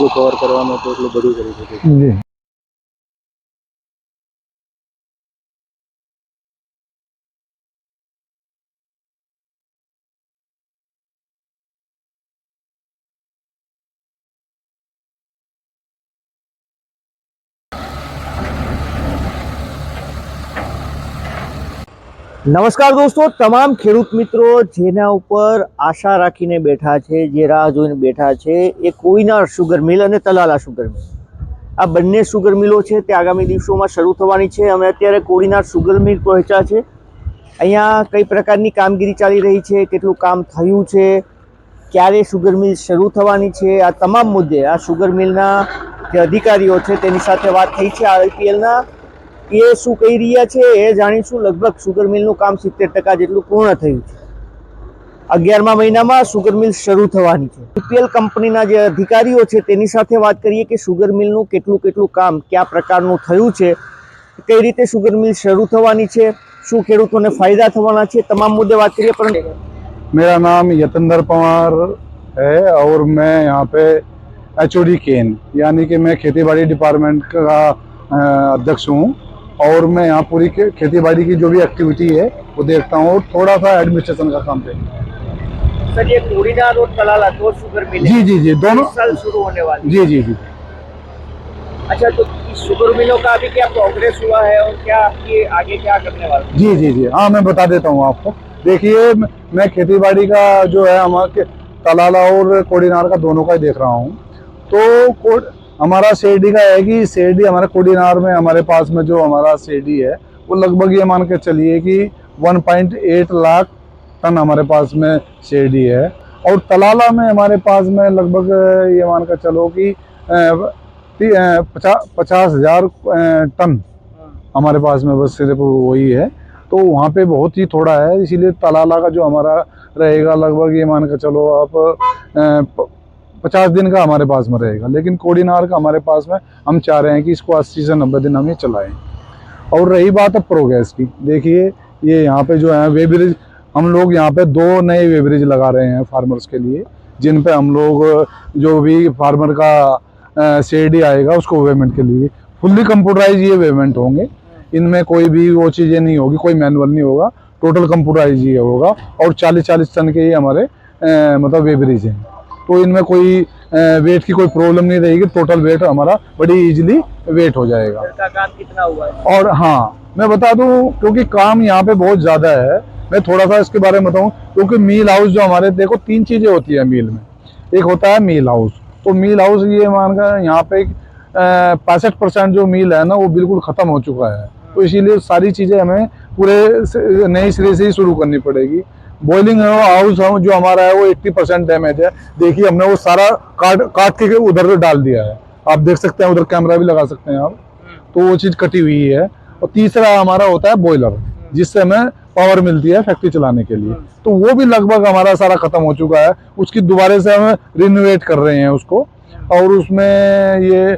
જેટલું કવર કરવામાં તો એટલું બધું કરી શકે જી. નમસ્કાર દોસ્તો, તમામ ખેડૂત મિત્રો, જેના ઉપર આશા રાખીને બેઠા છે, જે રાહ જોઈને બેઠા છે, એ કોઈના શુગર મિલ અને તલાલા શુગર મિલ આ બંને શુગર મિલો છે તે આગામી દિવસોમાં શરૂ થવાની છે. અમે અત્યારે કોડીનાર શુગર મિલ પહોંચ્યા છે. અહીંયા કઈ પ્રકારની કામગીરી ચાલી રહી છે, કેટલું કામ થયું છે, ક્યારે શુગર મિલ શરૂ થવાની છે, આ તમામ મુદ્દે આ શુગર મિલના જે અધિકારીઓ છે તેની સાથે વાત થઈ છે. આઈપીએલના એ શું કહી રહ્યા છે એ જાણીશું લગભગ શુગર મિલનું કામ સિત્તેર ટકા જેટલું પૂર્ણ થયું છે અગિયારમા મહિનામાં શુગર મિલ શરૂ થવાની છે બીપીએલ કંપનીના જે અધિકારીઓ છે તેની સાથે વાત કરીએ કે શુગર મિલનું કેટલું કેટલું કામ કયા પ્રકારનું થયું છે કઈ રીતે શુગર મિલ શરૂ થવાની છે શું ખેડૂતોને ફાયદા થવાના છે તમામ મુદ્દે વાત કરીએ પરંતુ मेरा नाम यतेंद्र पवार है और मैं यहाँ पे एच ओ डी केन यानी कि मैं खेती बाड़ी डिपार्टमेंट का अ, अध्यक्ष हूँ और मैं यहाँ पूरी के- खेती बाड़ी की जो भी एक्टिविटी है वो देखता हूँ और थोड़ा सा एडमिनिस्ट्रेशन का काम देखता सर ये कोड़ीनार और तलाला दो शुगर मिल। हूँ जी जी जी दोनों। साल शुरू होने वाली। जी जी जी। अच्छा तो शुगर मिलों का अभी क्या प्रोग्रेस हुआ है और क्या आपकी आगे क्या करने वाला जी जी जी। हाँ मैं बता देता हूँ आपको। देखिए मैं खेती बाड़ी का जो है हमारे तलाला और कोडीनार का दोनों का ही देख रहा हूँ। तो हमारा शेरडी का है कि शेरडी हमारे कोडीनार में, हमारे पास में जो हमारा शेरडी है, वो लगभग ये मान के चलिए कि 1.8 लाख टन हमारे पास में शेरडी है। और तलाला में हमारे पास में लगभग ये मान कर चलो कि पचास हज़ार टन हमारे पास में बस सिर्फ़ वही है। तो वहाँ पे बहुत ही थोड़ा है, इसीलिए तलाला का जो हमारा रहेगा, लगभग ये मान कर चलो आप पचास दिन का हमारे पास में रहेगा। लेकिन कोडिनार का हमारे पास में हम चाह रहे हैं कि इसको अस्सी से नब्बे दिन हम ये चलाएँ। और रही बात अब प्रोग्रेस की। देखिए, ये यहाँ पे जो है वे ब्रिज हम लोग यहाँ पे दो नए वे ब्रिज लगा रहे हैं फार्मर्स के लिए, जिन पे हम लोग जो भी फार्मर का शेडी आएगा, उसको पेमेंट के लिए। फुल्ली कंप्यूटराइज ये पेमेंट होंगे। इनमें कोई भी वो चीज़ें नहीं होगी, कोई मैनुअल नहीं होगा। टोटल कंप्यूटराइज ये होगा। और चालीस चालीस टन के ये हमारे मतलब वे ब्रिज हैं। तो इनमें कोई वेट की कोई प्रॉब्लम नहीं रहेगी टोटल वेट हमारा बड़ी इजीली वेट हो जाएगा। का काम कितना हुआ है? और हाँ मैं बता दूँ क्योंकि काम यहाँ पे बहुत ज़्यादा है मैं थोड़ा सा इसके बारे में बताऊँ क्योंकि मील हाउस जो हमारे देखो तीन चीज़ें होती है मील में। एक होता है मील हाउस तो मील हाउस ये मान कर यहाँ पे पैंसठ परसेंट जो मील है ना वो बिल्कुल ख़त्म हो चुका है। तो इसीलिए सारी चीज़ें हमें पूरे नए सिरे से ही शुरू करनी पड़ेगी। बॉइलिंग हाउस हम जो हमारा है वो 80 परसेंट डैमेज है। देखिए हमने वो सारा काट काट के उधर डाल दिया है। आप देख सकते हैं उधर कैमरा भी लगा सकते हैं आप। तो वो चीज़ कटी हुई है। और तीसरा हमारा होता है बॉयलर जिससे हमें पावर मिलती है फैक्ट्री चलाने के लिए। तो वो भी लगभग हमारा सारा खत्म हो चुका है। उसकी दोबारा से हम रिनोवेट कर रहे हैं उसको। और उसमें ये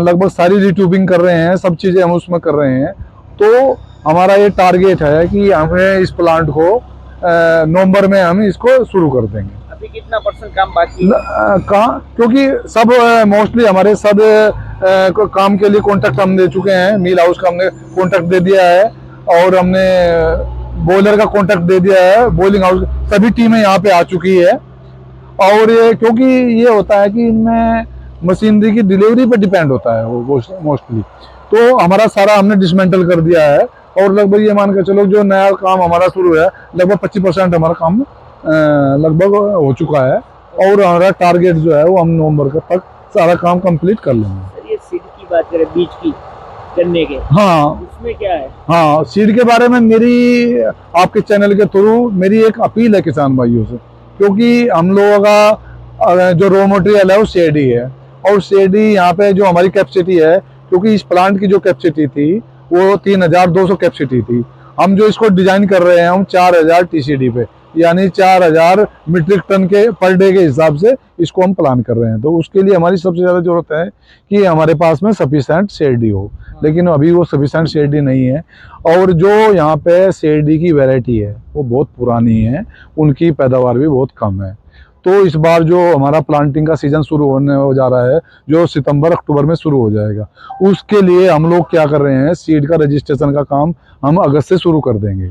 लगभग सारी रिट्यूबिंग कर रहे हैं सब चीज़ें हम उसमें कर रहे हैं। तो हमारा ये टारगेट है कि हमें इस प्लांट को नवंबर में हम इसको शुरू कर देंगे। अभी कितना परसेंट काम बाकी कहाँ? क्योंकि सब मोस्टली हमारे सब को- काम के लिए कॉन्ट्रैक्ट हम दे चुके हैं। मिल हाउस का हमने कॉन्ट्रैक्ट दे दिया है और हमने बॉयलर का कॉन्ट्रैक्ट दे दिया है। बॉइलिंग हाउस सभी टीमें यहाँ पे आ चुकी है। और ये क्योंकि ये होता है कि इनमें मशीनरी की डिलीवरी पे डिपेंड होता है वो मोस्टली तो हमारा सारा हमने डिसमेंटल कर दिया है। और लगभग ये मान के चलो जो नया काम हमारा शुरू है लगभग पच्चीस परसेंट हमारा काम लगभग हो चुका है। और हमारा टारगेट जो है वो हम नवंबर का तक सारा काम कंप्लीट कर लेंगे। सीड की बात करें बीज की गन्ने के। हाँ। उसमें क्या है? हाँ सीड के बारे में मेरी आपके चैनल के थ्रू मेरी एक अपील है किसान भाइयों से क्योंकि हम लोगों का जो रॉ मटेरियल है वो शेडी है। और शेडी यहाँ पे जो हमारी कैपेसिटी है क्योंकि इस प्लांट की जो कैपेसिटी थी वो तीन हज़ार दो सौ कैपेसिटी थी। हम जो इसको डिज़ाइन कर रहे हैं, हम चार हज़ार टीसीडी पे, यानी चार हज़ार मीट्रिक टन के पर डे के हिसाब से इसको हम प्लान कर रहे हैं। तो उसके लिए हमारी सबसे ज़्यादा ज़रूरत है कि हमारे पास में सफिशेंट शेरडी हो। लेकिन अभी वो सफिशेंट शेरडी नहीं है। और जो यहाँ पे शेरडी की वैरायटी है, वो बहुत पुरानी है, उनकी पैदावार भी बहुत कम है। तो इस बार जो हमारा प्लांटिंग का सीज़न शुरू होने हो जा रहा है जो सितंबर अक्टूबर में शुरू हो जाएगा उसके लिए हम लोग क्या कर रहे हैं सीड का रजिस्ट्रेशन का काम हम अगस्त से शुरू कर देंगे।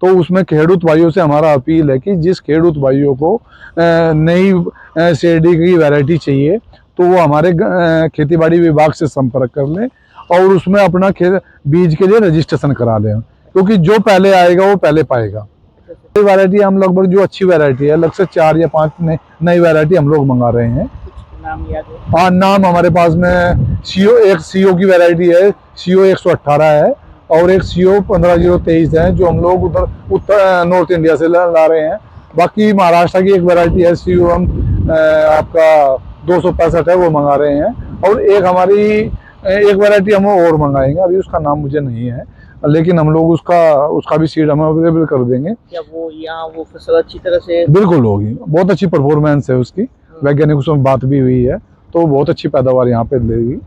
तो उसमें खेडूत भाइयों से हमारा अपील है कि जिस खेडूत भाइयों को नई शेरडी की वैरायटी चाहिए तो वो हमारे खेती बाड़ी विभाग से संपर्क कर लें और उसमें अपना बीज के लिए रजिस्ट्रेशन करा लें। क्योंकि जो पहले आएगा वो पहले पाएगा। नई वैरायटी हम लगभग जो अच्छी वैरायटी है लगभग से चार या पाँच नई नई वैरायटी हम लोग मंगा रहे हैं। हाँ? नाम हमारे पास में सीओ एक सीओ की वैरायटी है सीओ एक सौ अट्ठारह है और एक सीओ पंद्रह ज़ीरो तेईस है जो हम लोग उधर उत्तर नॉर्थ इंडिया से ला ला रहे हैं। बाकी महाराष्ट्र की एक वैरायटी है सीओ हम आपका दो सौ पैंसठ है वो मंगा रहे हैं। और एक हमारी एक वैरायटी हम और मंगाएँगे अभी उसका नाम मुझे नहीं है। लेकिन हम लोग उसका उसका भी सीड हम अवेलेबल कर देंगे। क्या वो यहाँ वो फ़सल अच्छी तरह से बिल्कुल होगी। बहुत अच्छी परफॉर्मेंस है उसकी। वैज्ञानिकों से बात भी हुई है तो बहुत अच्छी पैदावार यहाँ पे देगी।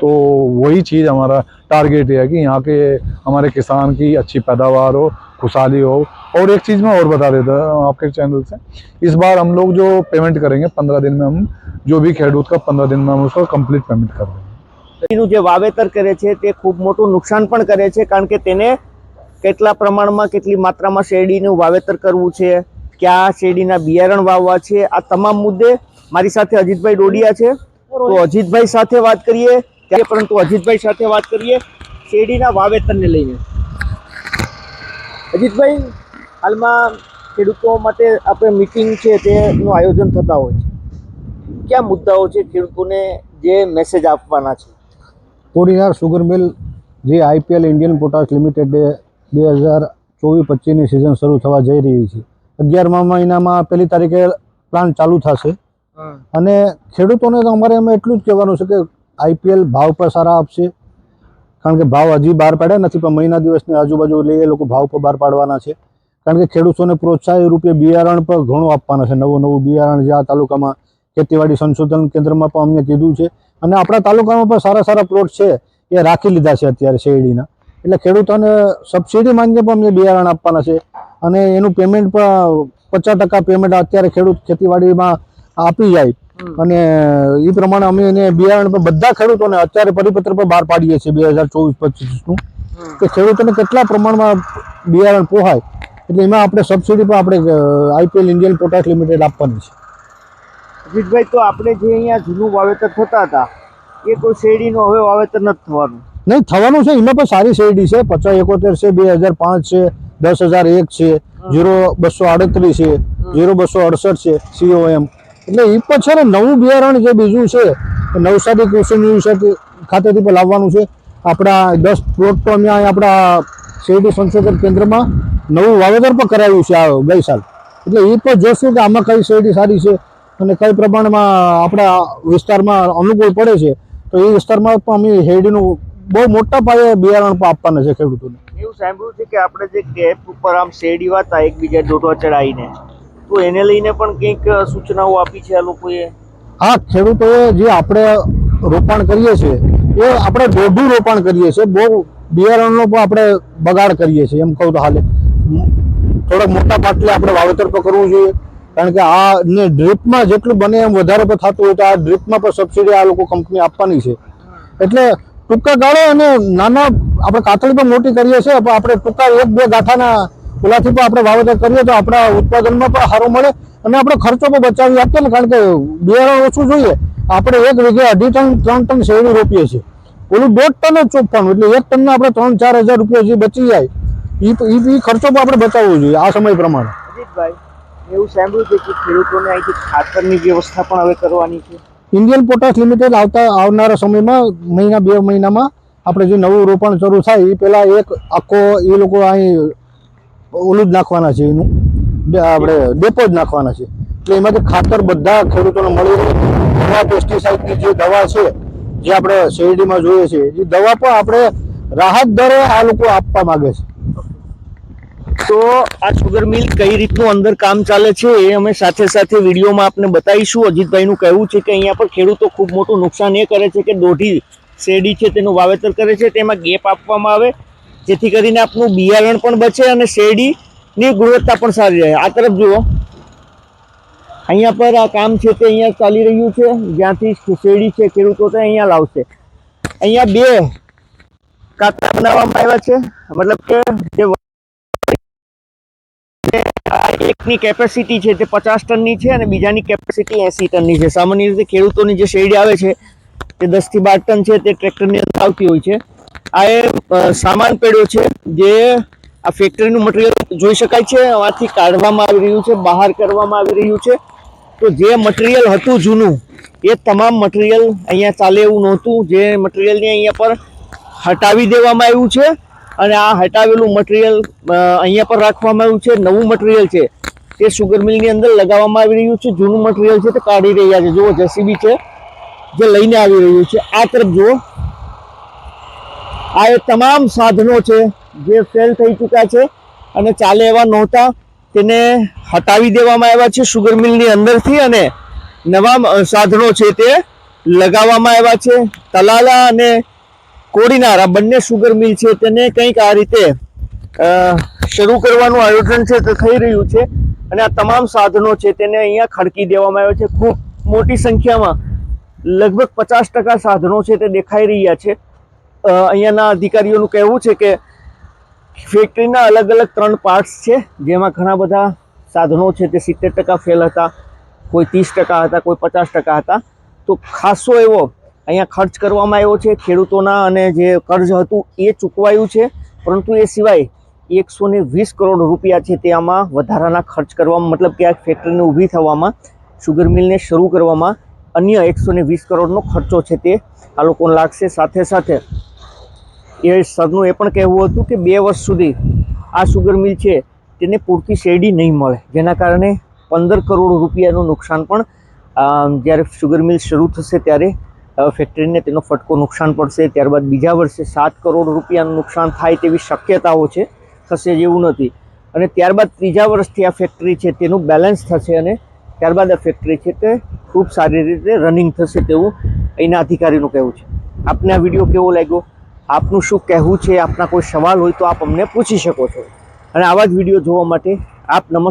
तो वही चीज़ हमारा टारगेट है कि यहाँ के हमारे किसान की अच्छी पैदावार हो खुशहाली हो। और एक चीज़ मैं और बता देता हूँ आपके चैनल से। इस बार हम लोग जो पेमेंट करेंगे पंद्रह दिन में हम जो भी खेडूत का पंद्रह दिन में हम उसका कंप्लीट पेमेंट कर देंगे। એનું જે વાવેતર કરે છે, તે ખૂબ મોટું નુકસાન પણ કરે છે, કારણ કે તેને કેટલા પ્રમાણમાં કેટલી માત્રામાં શેરડીનું વાવેતર કરવું છે, ક્યાં શેરડીના બિયારણ વાવવા છે, આ તમામ મુદ્દે મારી સાથે અજીતભાઈ ડોડિયા છે. તો અજીતભાઈ સાથે વાત કરીએ, ત્યારે પરંતુ અજીતભાઈ સાથે વાત કરીએ શેરડીના વાવેતરને લઈને. અજીતભાઈ, હાલમાં ખેડૂતો માટે આપણે મિટિંગ છે, તેનું આયોજન થતા હોય છે. કયા મુદ્દાઓ છે ખેડૂતોને જે મેસેજ આપવાના છે? કોડીનાર સુગર મિલ જે આઈપીએલ ઇન્ડિયન પોટાશ લિમિટેડ બે હજાર ચોવીસ પચીસની સિઝન શરૂ થવા જઈ રહી છે. અગિયારમા મહિનામાં પહેલી તારીખે પ્લાન ચાલુ થશે. અને ખેડૂતોને તો અમારે એમાં એટલું જ કહેવાનું છે કે આઈપીએલ ભાવ પર સારા આપશે. કારણ કે ભાવ હજી બહાર પાડ્યા નથી પણ મહિના દિવસની આજુબાજુ એટલે એ લોકો ભાવ પર બહાર પાડવાના છે. કારણ કે ખેડૂતોને પ્રોત્સાહન રૂપે બિયારણ પર ઘણું આપવાના છે. નવું નવું બિયારણ જે આ તાલુકામાં ખેતીવાડી સંશોધન કેન્દ્રમાં પણ અમને કીધું છે. અને આપણા તાલુકામાં પણ સારા સારા પ્લોટ છે એ રાખી લીધા છે અત્યારે શેરડીના. એટલે ખેડૂતોને સબસિડી માંગે પણ અમને બિયારણ આપવાના છે. અને એનું પેમેન્ટ પણ પચાસ ટકા પેમેન્ટ અત્યારે ખેડૂત ખેતીવાડીમાં આપી જાય. અને એ પ્રમાણે અમે એને બિયારણ પર બધા ખેડૂતોને અત્યારે પરિપત્ર પર બહાર પાડીએ છીએ બે હજાર ચોવીસ પચીસનું કે ખેડૂતોને કેટલા પ્રમાણમાં બિયારણ પોહાય. એટલે એમાં આપણે સબસિડી પણ આપણે આઈપીએલ ઇન્ડિયન પોટાશ લિમિટેડ આપવાની છે. અજીતભાઈ તો આપણે જે અહીંયા જૂનું વાવેતર થતા હતા એ કોઈ શેરડીનું હવે વાવેતર નથી થવાનું. નહીં થવાનું છે એમાં પણ સારી શેરડી છે. પચાસ એકોતેર છે બે હજાર પાંચ છે દસ હજાર એક છે ઝીરો બસો આડત્રીસ છે ઝીરો બસો અડસઠ છે સીઓએમ એટલે એ પણ છે ને નવું બિયારણ જે બીજું છે નવસારી કૃષિ યુનિવર્સિટી ખાતેથી પણ લાવવાનું છે. આપણા દસ પ્લોટ તો અમે અહીં આપણા શેરડી સંશોધન કેન્દ્રમાં નવું વાવેતર પણ કરાવ્યું છે આ ગઈ સાલ. એટલે એ પણ જોશું કે આમાં કઈ શેરડી સારી છે. અને કઈ પ્રમાણમાં આપણા વિસ્તારમાં અનુકૂળ પડે છે તો એ વિસ્તારમાં પણ અમે શેરડીનું બહુ મોટા પાયે બિયારણ પણ આપવાના છે ખેડૂતોને. એવું સાંભળ્યું છે કે આપણે જે કેપ ઉપર આમ શેરડી વાતા એકબીજા ડોઢવા ચડાવીને તો એને લઈને પણ કંઈક સૂચનાઓ આપી છે આ લોકોએ? હા ખેડૂતોએ જે આપણે રોપાણ કરીએ છીએ એ આપણે દોઢું રોપાણ કરીએ છીએ બહુ બિયારણનો પણ આપણે બગાડ કરીએ છીએ એમ કહું તો હાલે. થોડાક મોટા પાટલે આપણે વાવેતર પણ કરવું જોઈએ કારણ કે આ ને ડ્રીપમાં જેટલું બને એમ વધારે પણ થતું હોય તો આ ડ્રીપમાં પણ સબસિડી આ લોકો કંપની આપવાની છે. એટલે ટૂંકા ગાળે અને નાના આપણે કાતળી પણ મોટી કરીએ છીએ, પણ આપણે ટૂંકા એક બે ગાંઠાના ઓલાથી પણ આપણે વાવેતર કરીએ તો આપણા ઉત્પાદનમાં પણ સારું મળે અને આપણે ખર્ચો પણ બચાવી આપીએ ને, કારણ કે બિયારણ ઓછું જોઈએ. આપણે એક વીઘે અઢી ટન, ત્રણ ટન શેરડી રોપીએ છીએ. ઓલું દોઢ ટન જ ચોપવાનું એટલે એક ટનના આપણે ત્રણ ચાર હજાર રૂપિયા જે બચી જાય એ ખર્ચો પણ આપણે બચાવવો જોઈએ આ સમય પ્રમાણે. એવું સાંભળ્યું છે કે ખેડૂતોને અહીંથી ખાતરની વ્યવસ્થા પણ હવે કરવાની છે? ઇન્ડિયન પોટાશ લિમિટેડ આવતા આવનારા સમયમાં, મહિના, બે મહિનામાં આપણે જે નવું રોપણ શરૂ થાય, એ પહેલાં એક આખો એ લોકો અહીં ઓલું જ નાખવાના છે એનું. આપણે ડેપો જ નાખવાના છે. એટલે એમાંથી ખાતર બધા ખેડૂતોને મળી રહે. દવા પેસ્ટિસાઇડની જે દવા છે, જે આપણે શેરડીમાં જોઈએ છે, એ દવા પણ આપણે રાહત દરે આ લોકો આપવા માગે છે. તો આ સુગર મિલ કઈ રીતનું અંદર કામ ચાલે છે એ અમે સાથે સાથે વિડીયોમાં આપને બતાવીશું. અજીતભાઈનું કહેવું છે કે અહીંયા પર ખેડૂતો ખૂબ મોટું નુકસાન એ કરે છે કે દોઢી શેરડી છે તેનું વાવેતર કરે છે, તેમાં ગેપ આપવામાં આવે, જેથી કરીને આપનું બિયારણ પણ બચે અને શેરડીની ગુણવત્તા પણ સારી રહે. આ તરફ જુઓ. અહીંયા પર આ કામ છે તે અહીંયા ચાલી રહ્યું છે. જ્યાંથી શેરડી છે ખેડૂતો તે અહીંયા લાવશે. અહીંયા બે કાતરા બનાવવામાં આવ્યા છે. મતલબ કે જે એકની કેપેસિટી છે તે પચાસ ટનની છે અને બીજાની કેપેસિટી એસી ટનની છે. સામાન્ય રીતે ખેડૂતોની જે શેરડી આવે છે, તે દસથી બાર ટન છે તે ટ્રેક્ટરની અંદર આવતી હોય છે. આ એ સામાન પેડ્યો છે જે આ ફેક્ટરીનું મટીરિયલ જોઈ શકાય છે. આથી કાઢવામાં આવી રહ્યું છે, બહાર કરવામાં આવી રહ્યું છે. તો જે મટીરિયલ હતું જૂનું, એ તમામ મટીરિયલ અહીંયા ચાલે એવું નહોતું. જે મટીરિયલને અહીંયા પર હટાવી દેવામાં આવ્યું છે. અને આ હટાવેલું મટીરિયલ અહીંયા પર રાખવામાં આવ્યું છે, નવું મટીરિયલ છે. તે સુગર મિલની અંદર લગાવવામાં આવી રહ્યું છે, જૂનું મટીરિયલ છે તે કાઢી રહ્યા છે. જુઓ, જેસીબી છે, જે લઈને આવી રહ્યું છે. આ તરફ જુઓ. આ એ તમામ સાધનો છે, જે ફેલ થઈ ચૂક્યા છે અને ચાલે એવા નહોતા. તેને હટાવી દેવામાં આવ્યા છે સુગર મિલની અંદરથી અને નવા સાધનો છે તે લગાવવામાં આવ્યા છે. તલાલા અને કોડીનાર આ બંને સુગર મિલ છે, તેને કંઈક આ રીતે શરૂ કરવાનું આયોજન છે, તે થઈ રહ્યું છે. અને આ તમામ સાધનો છે, તેને અહીંયા ખડકી દેવામાં આવ્યા છે. ખૂબ મોટી સંખ્યામાં, લગભગ પચાસ ટકા સાધનો છે, તે દેખાઈ રહ્યા છે. અહીંયાના અધિકારીઓનું કહેવું છે કે, ફેક્ટરીના અલગ અલગ ત્રણ પાર્ટ્સ છે, જેમાં ઘણા બધા સાધનો છે, તે સિત્તેર ટકા ફેલ હતા, કોઈ ત્રીસ ટકા હતા, કોઈ પચાસ ટકા હતા. તો ખાસો એવો અહીંયા ખર્ચ કરવામાં આવ્યો છે, ખેડૂતોના અને જે કર્જ હતું એ ચૂકવાયું છે. પરંતુ એ સિવાય એકસો ને વીસ કરોડ રૂપિયા છે તે આમાં વધારાના ખર્ચ કરવામાં, મતલબ કે આ ફેક્ટરીને ઊભી થવામાં શુગર મિલને શરૂ કરવામાં અન્ય એકસો ને વીસ કરોડનો ખર્ચો છે તે આ લોકોને લાગશે. સાથે સાથે એ સરનું એ પણ કહેવું હતું કે બે વર્ષ સુધી આ સુગર મિલ છે તેને પૂરતી શેરડી નહીં મળે. જેના કારણે પંદર કરોડ રૂપિયાનું નુકસાન પણ જ્યારે સુગર મિલ શરૂ થશે ત્યારે ફેક્ટરીને તેનો ફટકો નુકસાન પડશે, ત્યારબાદ બીજા વર્ષે સાત કરોડ રૂપિયાનું નુકસાન થાય તેવી શક્યતાઓ છે, થશે જેવું નથી. અને ત્યારબાદ ત્રીજા વર્ષથી આ ફેક્ટરી છે તેનું બેલેન્સ થશે અને ત્યારબાદ આ ફેક્ટરી છે તે ખૂબ સારી રીતે રનિંગ થશે તેવું અહીંના અધિકારીનું કહેવું છે. આપને આ વીડિયો કેવો લાગ્યો? આપનું શું કહેવું છે? આપના કોઈ સવાલ હોય તો આપ અમને પૂછી શકો છો. અને આવા જ વીડિયો જોવા માટે આપ નમસ્કાર.